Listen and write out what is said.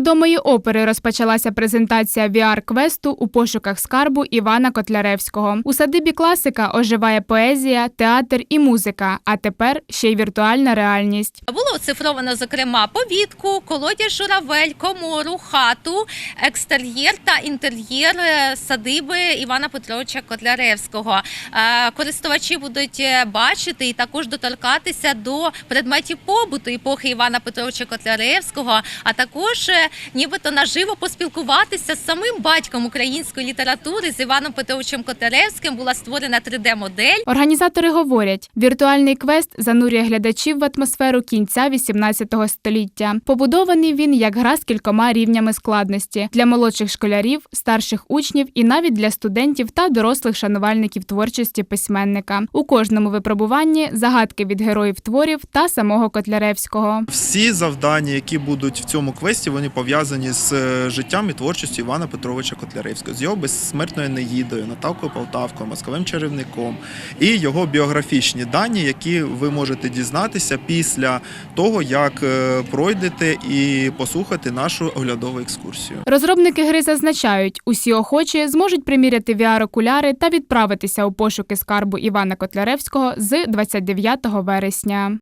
відомої опери розпочалася презентація VR-квесту у пошуках скарбу Івана Котляревського. У садибі класика оживає поезія, театр і музика, а тепер ще й віртуальна реальність. Було оцифровано, зокрема, повітку, колодязь журавель, комору, хату, екстер'єр та інтер'єр е, садиби Івана Петровича Котляревського. Е, Користувачі будуть е, бачити і також доторкатися до предметів побуту епохи Івана Петровича Котляревського, а також нібито наживо поспілкуватися з самим батьком української літератури з Іваном Петровичем Котляревським. Була створена 3D-модель. Організатори говорять, віртуальний квест занурює глядачів в атмосферу кінця 18 століття. Побудований він як гра з кількома рівнями складності для молодших школярів, старших учнів і навіть для студентів та дорослих шанувальників творчості письменника. У кожному випробуванні загадки від героїв творів та самого Котляревського. Всі завдання, які будуть в цьому квесті, вони пов'язані з е, життям і творчістю Івана Петровича Котляревського, з його безсмертною Неїдою, Наталкою Полтавкою, Московим чарівником і його біографічні дані, які ви можете дізнатися після того, як е, пройдете і послухати нашу оглядову екскурсію. Розробники гри зазначають, усі охочі зможуть приміряти VR-окуляри та відправитися у пошуки скарбу Івана Котляревського з 29 вересня.